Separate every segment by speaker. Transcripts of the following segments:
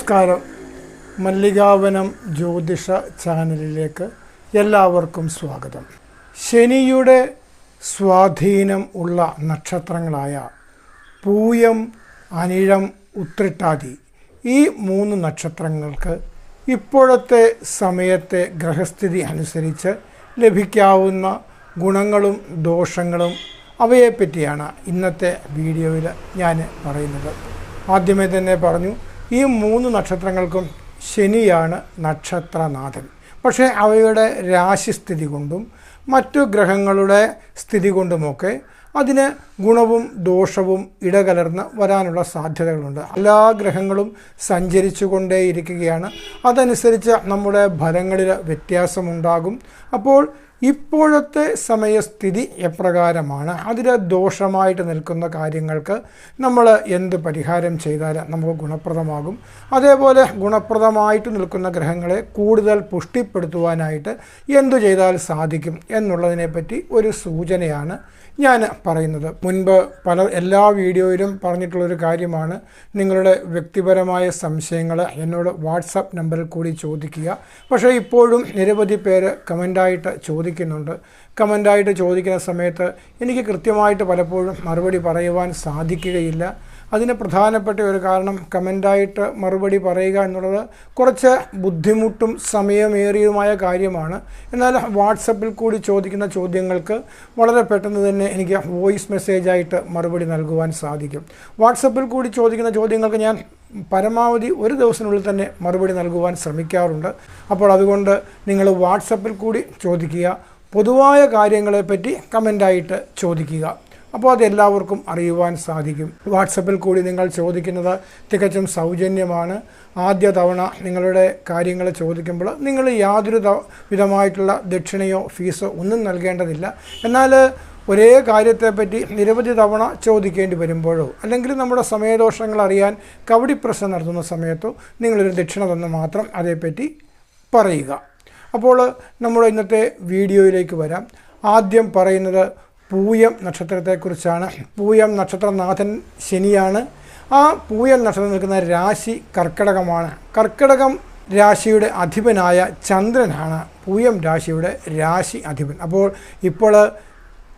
Speaker 1: നമസ്കാരം. മല്ലികാവനം ജ്യോതിഷ ചാനലിലേക്ക് എല്ലാവർക്കും സ്വാഗതം. ശനിയുടെ സ്വാധീനം ഉള്ള നക്ഷത്രങ്ങളായ പൂയം അനിഴം ഉത്രിട്ടാതി ഈ മൂന്ന് നക്ഷത്രങ്ങൾക്ക് ഇപ്പോഴത്തെ സമയത്തെ ഗ്രഹസ്ഥിതി അനുസരിച്ച് ലഭിക്കാവുന്ന ഗുണങ്ങളും ദോഷങ്ങളും അവയെപ്പറ്റിയാണ് ഇന്നത്തെ വീഡിയോയിൽ ഞാൻ പറയുന്നത്. ആദ്യമേ തന്നെ പറഞ്ഞു ഈ മൂന്ന് നക്ഷത്രങ്ങൾക്കും ശനിയാണ് നക്ഷത്രനാഥൻ. പക്ഷേ അവയുടെ രാശിസ്ഥിതി കൊണ്ടും മറ്റു ഗ്രഹങ്ങളുടെ സ്ഥിതി കൊണ്ടുമൊക്കെ അതിന് ഗുണവും ദോഷവും ഇടകലർന്ന് വരാനുള്ള സാധ്യതകളുണ്ട്. എല്ലാ ഗ്രഹങ്ങളും സഞ്ചരിച്ചു കൊണ്ടേയിരിക്കുകയാണ് അതനുസരിച്ച് നമ്മുടെ ഫലങ്ങളിൽ വ്യത്യാസമുണ്ടാകും. അപ്പോൾ ഇപ്പോഴത്തെ സമയസ്ഥിതി എപ്രകാരമാണ്? അതിൽ ദോഷമായിട്ട് നിൽക്കുന്ന കാര്യങ്ങൾക്ക് നമ്മൾ എന്ത് പരിഹാരം ചെയ്താൽ നമുക്ക് ഗുണപ്രദമാകും? അതേപോലെ ഗുണപ്രദമായിട്ട് നിൽക്കുന്ന ഗ്രഹങ്ങളെ കൂടുതൽ പുഷ്ടിപ്പെടുത്തുവാനായിട്ട് എന്തു ചെയ്താൽ സാധിക്കും എന്നുള്ളതിനെപ്പറ്റി ഒരു സൂചനയാണ് ഞാൻ പറയുന്നത്. മുൻപ് പല എല്ലാ വീഡിയോയിലും പറഞ്ഞിട്ടുള്ളൊരു കാര്യമാണ്. നിങ്ങളുടെ വ്യക്തിപരമായ സംശയങ്ങൾ എന്നോട് വാട്സപ്പ് നമ്പറിൽ കൂടി ചോദിക്കുക. പക്ഷേ ഇപ്പോഴും നിരവധി പേര് കമന്റായിട്ട് ചോദിക്കുന്നുണ്ട്. കമന്റായിട്ട് ചോദിക്കുന്ന സമയത്ത് എനിക്ക് കൃത്യമായിട്ട് പലപ്പോഴും മറുപടി പറയുവാൻ സാധിക്കുകയില്ല. അതിന് പ്രധാനപ്പെട്ട ഒരു കാരണം കമന്റായിട്ട് മറുപടി പറയുക എന്നുള്ളത് കുറച്ച് ബുദ്ധിമുട്ടും സമയമേറിയതുമായ കാര്യമാണ്. എന്നാൽ വാട്സപ്പിൽ കൂടി ചോദിക്കുന്ന ചോദ്യങ്ങൾക്ക് വളരെ പെട്ടെന്ന് തന്നെ എനിക്ക് വോയിസ് മെസ്സേജായിട്ട് മറുപടി നൽകുവാൻ സാധിക്കും. വാട്സപ്പിൽ കൂടി ചോദിക്കുന്ന ചോദ്യങ്ങൾക്ക് ഞാൻ പരമാവധി ഒരു ദിവസത്തിനുള്ളിൽ തന്നെ മറുപടി നൽകുവാൻ ശ്രമിക്കാറുണ്ട്. അപ്പോൾ അതുകൊണ്ട് നിങ്ങൾ വാട്സപ്പിൽ കൂടി ചോദിക്കുക. പൊതുവായ കാര്യങ്ങളെപ്പറ്റി കമന്റായിട്ട് ചോദിക്കുക. അപ്പോൾ അത് എല്ലാവർക്കും അറിയുവാൻ സാധിക്കും. വാട്സപ്പിൽ കൂടി നിങ്ങൾ ചോദിക്കുന്നത് തികച്ചും സൗജന്യമാണ്. ആദ്യ തവണ നിങ്ങളുടെ കാര്യങ്ങൾ ചോദിക്കുമ്പോൾ നിങ്ങൾ യാതൊരു വിധമായിട്ടുള്ള ദക്ഷിണയോ ഫീസോ ഒന്നും നൽകേണ്ടതില്ല. എന്നാൽ ഒരേ കാര്യത്തെപ്പറ്റി നിരവധി തവണ ചോദിക്കേണ്ടി വരുമ്പോഴോ അല്ലെങ്കിൽ നമ്മുടെ സമയദോഷങ്ങൾ അറിയാൻ കവടി പ്രശ്നം നടത്തുന്ന സമയത്തോ നിങ്ങളൊരു ദക്ഷിണ തന്ന് മാത്രം അതേപ്പറ്റി പറയുക. അപ്പോൾ നമ്മുടെ ഇന്നത്തെ വീഡിയോയിലേക്ക് വരാം. ആദ്യം പറയുന്നത് പൂയം നക്ഷത്രത്തെക്കുറിച്ചാണ്. പൂയം നക്ഷത്രനാഥൻ ശനിയാണ്. ആ പൂയം നക്ഷത്രം നിൽക്കുന്ന രാശി കർക്കിടകമാണ്. കർക്കിടകം രാശിയുടെ അധിപനായ ചന്ദ്രനാണ്. പൂയം രാശിയുടെ രാശി അധിപൻ. അപ്പോൾ ഇപ്പോൾ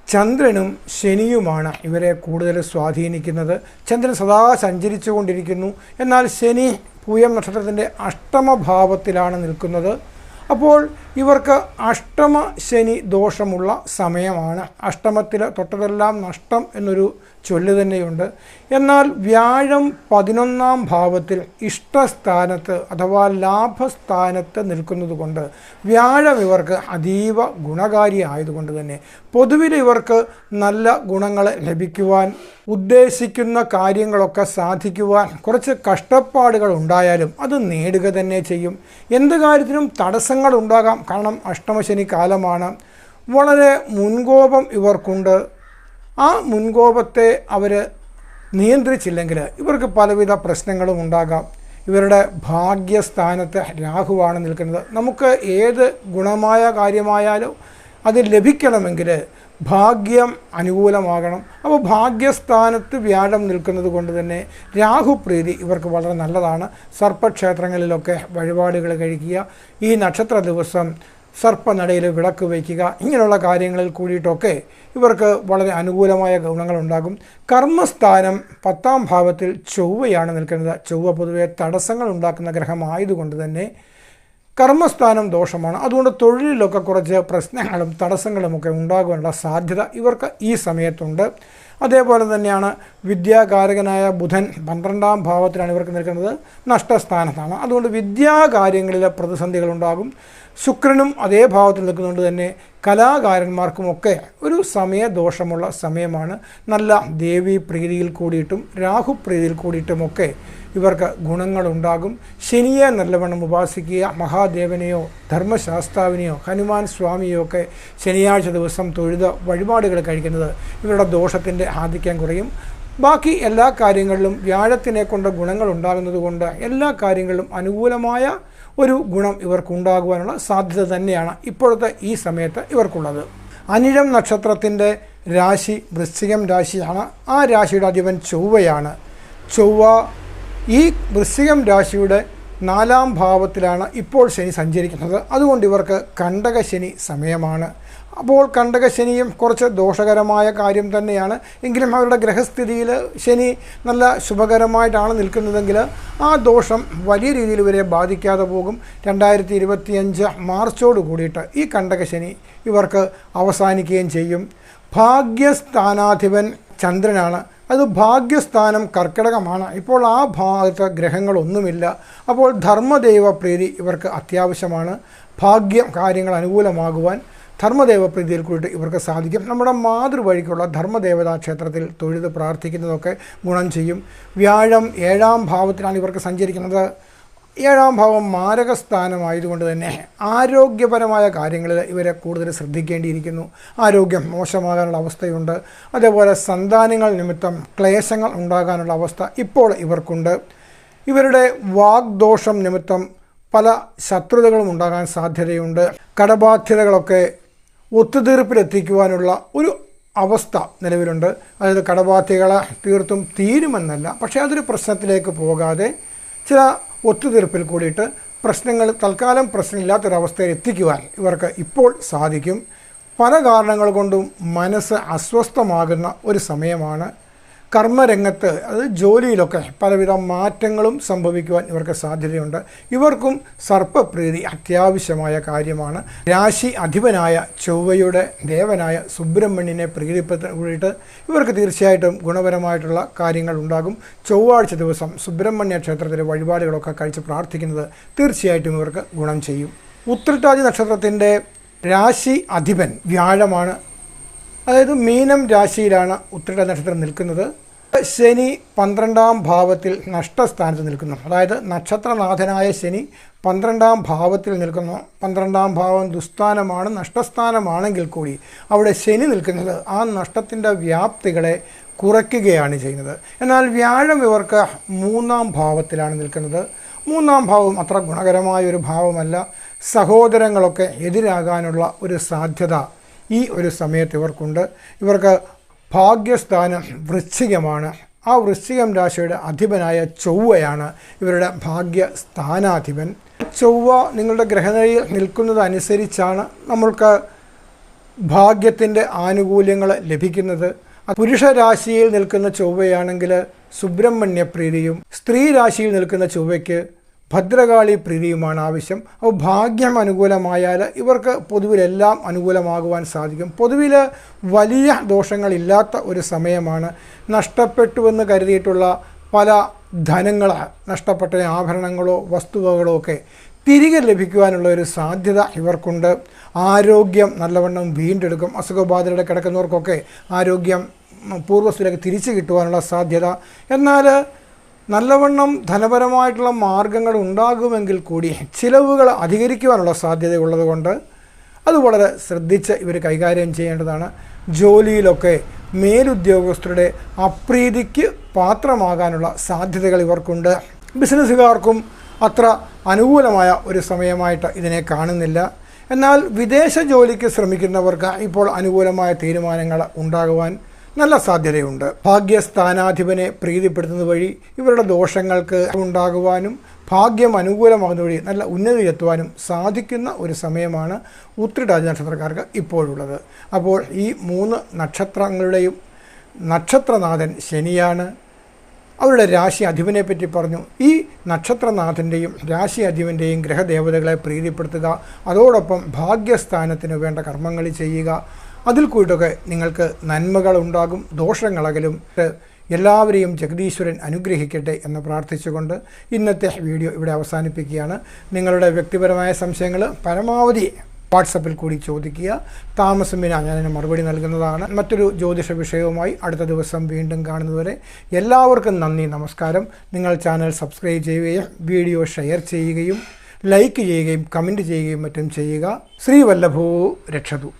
Speaker 1: ചന്ദ്രനും ശനിയുമാണ് ഇവരെ കൂടുതൽ സ്വാധീനിക്കുന്നത്. ചന്ദ്രൻ സദാ സഞ്ചരിച്ചു കൊണ്ടിരിക്കുന്നു എന്നാൽ ശനി പൂയം നക്ഷത്രത്തിന്റെ അഷ്ടമഭാവത്തിലാണ് നിൽക്കുന്നത്. അപ്പോൾ ഇവർക്ക് അഷ്ടമ ശനി ദോഷമുള്ള സമയമാണ്. അഷ്ടമത്തിൽ തൊട്ടതെല്ലാം നഷ്ടം എന്നൊരു ചൊല്ല് തന്നെയുണ്ട് എന്നാൽ വ്യാഴം പതിനൊന്നാം ഭാവത്തിൽ ഇഷ്ടസ്ഥാനത്ത് അഥവാ ലാഭസ്ഥാനത്ത് നിൽക്കുന്നത് കൊണ്ട് വ്യാഴം ഇവർക്ക് അതീവ ഗുണകാരി ആയതുകൊണ്ട് തന്നെ പൊതുവിൽ ഇവർക്ക് നല്ല ഗുണങ്ങൾ ലഭിക്കുവാൻ ഉദ്ദേശിക്കുന്ന കാര്യങ്ങളൊക്കെ സാധിക്കുവാൻ കുറച്ച് കഷ്ടപ്പാടുകൾ ഉണ്ടായാലും അത് നേടുക തന്നെ ചെയ്യും. എന്ത് കാര്യത്തിനും തടസ്സങ്ങൾ ഉണ്ടാകാം കാരണം അഷ്ടമശനി കാലമാണ്. വളരെ മുൻകോപം ഇവർക്കുണ്ട്. ആ മുൻകോപത്തെ അവർ നിയന്ത്രിച്ചില്ലെങ്കിൽ ഇവർക്ക് പലവിധ പ്രശ്നങ്ങളും ഉണ്ടാകാം. ഇവരുടെ ഭാഗ്യസ്ഥാനത്ത് രാഹുവാണ് നിൽക്കുന്നത്. നമുക്ക് ഏത് ഗുണമായ കാര്യമായാലും അത് ലഭിക്കണമെങ്കിൽ ഭാഗ്യം അനുകൂലമാകണം. അപ്പോൾ ഭാഗ്യസ്ഥാനത്ത് വ്യാഴം നിൽക്കുന്നത് കൊണ്ട് തന്നെ രാഹുപ്രീതി ഇവർക്ക് വളരെ നല്ലതാണ്. സർപ്പക്ഷേത്രങ്ങളിലൊക്കെ വഴിപാടുകൾ കഴിക്കുക. ഈ നക്ഷത്ര ദിവസം സർപ്പനടയിൽ വിളക്ക് വയ്ക്കുക ഇങ്ങനെയുള്ള കാര്യങ്ങളിൽ കൂടിയിട്ടൊക്കെ ഇവർക്ക് വളരെ അനുകൂലമായ ഗുണങ്ങളുണ്ടാകും. കർമ്മസ്ഥാനം പത്താം ഭാവത്തിൽ ചൊവ്വയാണ് നിൽക്കുന്നത്. ചൊവ്വ പൊതുവെ തടസ്സങ്ങൾ ഉണ്ടാക്കുന്ന ഗ്രഹമായതുകൊണ്ട് തന്നെ കർമ്മസ്ഥാനം ദോഷമാണ്. അതുകൊണ്ട് തൊഴിലിലൊക്കെ കുറച്ച് പ്രശ്നങ്ങളും തടസ്സങ്ങളുമൊക്കെ ഉണ്ടാകുവാനുള്ള സാധ്യത ഇവർക്ക് ഈ സമയത്തുണ്ട്. അതേപോലെ തന്നെയാണ് വിദ്യാകാരകനായ ബുധൻ പന്ത്രണ്ടാം ഭാവത്തിലാണ് ഇവർക്ക് നിൽക്കുന്നത്. നഷ്ടസ്ഥാനത്താണ്. അതുകൊണ്ട് വിദ്യാകാര്യങ്ങളിൽ പ്രതിസന്ധികൾ ഉണ്ടാകും ശുക്രനും അതേ ഭാവത്തിൽ നിൽക്കുന്നതുകൊണ്ട് തന്നെ കലാകാരന്മാർക്കുമൊക്കെ ഒരു സമയദോഷമുള്ള സമയമാണ്. നല്ല ദേവി പ്രീതിയിൽ കൂടിയിട്ടും രാഹു പ്രീതിയിൽ കൂടിയിട്ടുമൊക്കെ ഇവർക്ക് ഗുണങ്ങളുണ്ടാകും. ശനിയെ നല്ലവണ്ണം ഉപാസിക്കുക മഹാദേവനെയോ ധർമ്മശാസ്താവിനെയോ ഹനുമാൻ സ്വാമിയോ ഒക്കെ ശനിയാഴ്ച ദിവസം തൊഴുത് വഴിപാടുകൾ കഴിക്കുന്നത് ഇവരുടെ ദോഷത്തിന്റെ ആധിക്യം കുറയും. ബാക്കി എല്ലാ കാര്യങ്ങളിലും വ്യാഴത്തിനെ കൊണ്ട് ഗുണങ്ങൾ ഉണ്ടാകുന്നത് കൊണ്ട് എല്ലാ കാര്യങ്ങളിലും അനുകൂലമായ ഒരു ഗുണം ഇവർക്കുണ്ടാകുവാനുള്ള സാധ്യത തന്നെയാണ് ഇപ്പോഴത്തെ ഈ സമയത്ത് ഇവർക്കുള്ളത്. അനിഴം നക്ഷത്രത്തിന്റെ രാശി വൃശ്ചികം രാശിയാണ്. ആ രാശിയുടെ അധിപൻ ചൊവ്വയാണ്. ചൊവ്വ ഈ വൃശ്ചികം രാശിയുടെ നാലാം ഭാവത്തിലാണ് ഇപ്പോൾ ശനി സഞ്ചരിക്കുന്നത്. അതുകൊണ്ട് ഇവർക്ക് കണ്ടക ശനി സമയമാണ്. അപ്പോൾ കണ്ടക ശനിയും കുറച്ച് ദോഷകരമായ കാര്യം തന്നെയാണ്. എങ്കിലും അവരുടെ ഗ്രഹസ്ഥിതിയിൽ ശനി നല്ല ശുഭകരമായിട്ടാണ് നിൽക്കുന്നതെങ്കിൽ ആ ദോഷം വലിയ രീതിയിൽ ഇവരെ ബാധിക്കാതെ പോകും. രണ്ടായിരത്തി ഇരുപത്തിയഞ്ച് മാർച്ചോട് കൂടിയിട്ട് ഈ കണ്ടക ശനി ഇവർക്ക് അവസാനിക്കുകയും ചെയ്യും. ഭാഗ്യസ്ഥാനാധിപൻ ചന്ദ്രനാണ്. അത് ഭാഗ്യസ്ഥാനം കർക്കിടകമാണ്. ഇപ്പോൾ ആ ഭാഗത്ത് ഗ്രഹങ്ങളൊന്നുമില്ല. അപ്പോൾ ധർമ്മദൈവ പ്രീതി ഇവർക്ക് അത്യാവശ്യമാണ്. ഭാഗ്യം കാര്യങ്ങൾ അനുകൂലമാകുവാൻ ധർമ്മദേവ പ്രീതിയിൽ കൂടി ഇവർക്ക് സാധിക്കും. നമ്മുടെ മാതൃവഴിക്കുള്ള ധർമ്മദേവതാ ക്ഷേത്രത്തിൽ തൊഴുത് പ്രാർത്ഥിക്കുന്നതൊക്കെ ഗുണം ചെയ്യും. വ്യാഴം ഏഴാം ഭാവത്തിലാണ് ഇവർക്ക് സഞ്ചരിക്കുന്നത്. ഏഴാം ഭാവം മാരകസ്ഥാനമായതുകൊണ്ട് തന്നെ ആരോഗ്യപരമായ കാര്യങ്ങളിൽ ഇവരെ കൂടുതൽ ശ്രദ്ധിക്കേണ്ടിയിരിക്കുന്നു. ആരോഗ്യം മോശമാകാനുള്ള അവസ്ഥയുണ്ട്. അതേപോലെ സന്താനങ്ങൾ നിമിത്തം ക്ലേശങ്ങൾ ഉണ്ടാകാനുള്ള അവസ്ഥ ഇപ്പോൾ ഇവർക്കുണ്ട്. ഇവരുടെ വാഗ്ദോഷം നിമിത്തം പല ശത്രുതകളും ഉണ്ടാകാൻ സാധ്യതയുണ്ട്. കടബാധ്യതകളൊക്കെ ഒത്തുതീർപ്പിലെത്തിക്കുവാനുള്ള ഒരു അവസ്ഥ നിലവിലുണ്ട്. അതായത് കടബാധ്യകളെ തീർത്തും തീരുമെന്നല്ല. പക്ഷേ അതൊരു പ്രശ്നത്തിലേക്ക് പോകാതെ ചില ഒത്തുതീർപ്പിൽ കൂടിയിട്ട് പ്രശ്നങ്ങൾ തൽക്കാലം പ്രശ്നമില്ലാത്തൊരവസ്ഥയിൽ എത്തിക്കുവാൻ ഇവർക്ക് ഇപ്പോൾ സാധിക്കും. പല കാരണങ്ങൾ കൊണ്ടും മനസ്സ് അസ്വസ്ഥമാകുന്ന ഒരു സമയമാണ് കർമ്മരംഗത്ത് അത് ജോലിയിലൊക്കെ പലവിധ മാറ്റങ്ങളും സംഭവിക്കുവാൻ ഇവർക്ക് സാധ്യതയുണ്ട്. ഇവർക്കും സർപ്പപ്രീതി അത്യാവശ്യമായ കാര്യമാണ്. രാശി അധിപനായ ചൊവ്വയുടെ ദേവനായ സുബ്രഹ്മണ്യനെ പ്രീതിപ്പെട്ട് ഇവർക്ക് തീർച്ചയായിട്ടും ഗുണപരമായിട്ടുള്ള കാര്യങ്ങൾ ഉണ്ടാകും. ചൊവ്വാഴ്ച ദിവസം സുബ്രഹ്മണ്യ ക്ഷേത്രത്തിലെ വഴിപാടുകളൊക്കെ കഴിച്ച് പ്രാർത്ഥിക്കുന്നത് തീർച്ചയായിട്ടും ഇവർക്ക് ഗുണം ചെയ്യും. ഉത്രട്ടാതി നക്ഷത്രത്തിന്റെ രാശി അധിപൻ വ്യാഴമാണ്. അതായത് മീനം രാശിയിലാണ് ഉത്രട നക്ഷത്രം നിൽക്കുന്നത്. ശനി പന്ത്രണ്ടാം ഭാവത്തിൽ നഷ്ടസ്ഥാനത്ത് നിൽക്കുന്നു. അതായത് നക്ഷത്രനാഥനായ ശനി പന്ത്രണ്ടാം ഭാവത്തിൽ നിൽക്കുന്നു. പന്ത്രണ്ടാം ഭാവം ദുസ്ഥാനമാണ് നഷ്ടസ്ഥാനമാണെങ്കിൽ കൂടി അവിടെ ശനി നിൽക്കുന്നത് ആ നഷ്ടത്തിന്റെ വ്യാപ്തികളെ കുറയ്ക്കുകയാണ് ചെയ്യുന്നത്. എന്നാൽ വ്യാഴം ഇവർക്ക് മൂന്നാം ഭാവത്തിലാണ് നിൽക്കുന്നത്. മൂന്നാം ഭാവം അത്ര ഗുണകരമായ ഒരു ഭാവമല്ല. സഹോദരങ്ങളൊക്കെ എതിരാകാനുള്ള ഒരു സാധ്യത ഈ ഒരു സമയത്ത് ഇവർക്കുണ്ട്. ഇവർക്ക് ഭാഗ്യസ്ഥാനം വൃശ്ചികമാണ്. ആ വൃശ്ചികം രാശിയുടെ അധിപനായ ചൊവ്വയാണ് ഇവരുടെ ഭാഗ്യ സ്ഥാനാധിപൻ ചൊവ്വ നിങ്ങളുടെ ഗ്രഹനിലയിൽ നിൽക്കുന്നതനുസരിച്ചാണ് നമ്മൾക്ക് ഭാഗ്യത്തിന്റെ ആനുകൂല്യങ്ങൾ ലഭിക്കുന്നത്. പുരുഷരാശിയിൽ നിൽക്കുന്ന ചൊവ്വയാണെങ്കിൽ സുബ്രഹ്മണ്യ പ്രീതിയും സ്ത്രീ രാശിയിൽ നിൽക്കുന്ന ചൊവ്വയ്ക്ക് ഭദ്രകാളി പ്രീതിയുമാണ് ആവശ്യം. അപ്പോൾ ഭാഗ്യം അനുകൂലമായാൽ ഇവർക്ക് പൊതുവിലെല്ലാം അനുകൂലമാകുവാൻ സാധിക്കും. പൊതുവിൽ വലിയ ദോഷങ്ങളില്ലാത്ത ഒരു സമയമാണ്. നഷ്ടപ്പെട്ടുവെന്ന് കരുതിയിട്ടുള്ള പല ധനങ്ങൾ നഷ്ടപ്പെട്ട ആഭരണങ്ങളോ വസ്തുവകളോ ഒക്കെ തിരികെ ലഭിക്കുവാനുള്ള ഒരു സാധ്യത ഇവർക്കുണ്ട്. ആരോഗ്യം നല്ലവണ്ണം വീണ്ടെടുക്കും. അസുഖബാധിതരുടെ കിടക്കുന്നവർക്കൊക്കെ ആരോഗ്യം പൂർവസ്ഥിലേക്ക് തിരിച്ചു കിട്ടുവാനുള്ള സാധ്യത. എന്നാൽ നല്ലവണ്ണം ധനപരമായിട്ടുള്ള മാർഗങ്ങൾ ഉണ്ടാകുമെങ്കിൽ കൂടി ചിലവുകൾ അധികരിക്കുവാനുള്ള സാധ്യതയുള്ളതുകൊണ്ട് അത് വളരെ ശ്രദ്ധിച്ച് ഇവർ കൈകാര്യം ചെയ്യേണ്ടതാണ്. ജോലിയിലൊക്കെ മേലുദ്യോഗസ്ഥരുടെ അപ്രീതിക്ക് പാത്രമാകാനുള്ള സാധ്യതകൾ ഇവർക്കുണ്ട്. ബിസിനസ്സുകാർക്കും അത്ര അനുകൂലമായ ഒരു സമയമായിട്ട് ഇതിനെ കാണുന്നില്ല. എന്നാൽ വിദേശ ജോലിക്ക് ശ്രമിക്കുന്നവർക്ക് ഇപ്പോൾ അനുകൂലമായ തീരുമാനങ്ങൾ ഉണ്ടാകുവാൻ നല്ല സാധ്യതയുണ്ട്. ഭാഗ്യസ്ഥാനാധിപനെ പ്രീതിപ്പെടുത്തുന്നത് വഴി ഇവരുടെ ദോഷങ്ങൾക്ക് ഉണ്ടാകുവാനും ഭാഗ്യം അനുകൂലമാകുന്ന വഴി നല്ല ഉന്നതിയിലെത്തുവാനും സാധിക്കുന്ന ഒരു സമയമാണ് ഉത്രിടാതി നക്ഷത്രക്കാർക്ക് ഇപ്പോഴുള്ളത്. അപ്പോൾ ഈ മൂന്ന് നക്ഷത്രങ്ങളുടെയും നക്ഷത്രനാഥൻ ശനിയാണ്. അവരുടെ രാശി അധിപനെ പറ്റി പറഞ്ഞു. ഈ നക്ഷത്രനാഥന്റെയും രാശി അധിപന്റെയും ഗ്രഹദേവതകളെ പ്രീതിപ്പെടുത്തുക അതോടൊപ്പം ഭാഗ്യസ്ഥാനത്തിന് വേണ്ട കർമ്മങ്ങൾ ചെയ്യുക അതിൽ കൂട്ടൊക്കെ നിങ്ങൾക്ക് നന്മകൾ ഉണ്ടാകും ദോഷങ്ങളകലും. എല്ലാവരെയും ജഗദീശ്വരൻ അനുഗ്രഹിക്കട്ടെ എന്ന് പ്രാർത്ഥിച്ചുകൊണ്ട് ഇന്നത്തെ വീഡിയോ ഇവിടെ അവസാനിപ്പിക്കുകയാണ്. നിങ്ങളുടെ വ്യക്തിപരമായ സംശയങ്ങൾ പരമാവധി വാട്സപ്പിൽ കൂടി ചോദിക്കുക. താമസം താമസമിന ഞാനതിന് മറുപടി നൽകുന്നതാണ്. മറ്റൊരു ജ്യോതിഷ വിഷയവുമായി അടുത്ത ദിവസം വീണ്ടും കാണുന്നതുവരെ എല്ലാവർക്കും നന്ദി നമസ്കാരം. നിങ്ങൾ ചാനൽ സബ്സ്ക്രൈബ് ചെയ്യുകയും വീഡിയോ ഷെയർ ചെയ്യുകയും ലൈക്ക് ചെയ്യുകയും കമന്റ് ചെയ്യുകയും മറ്റും ചെയ്യുക. ശ്രീവല്ലഭോ രക്ഷതു.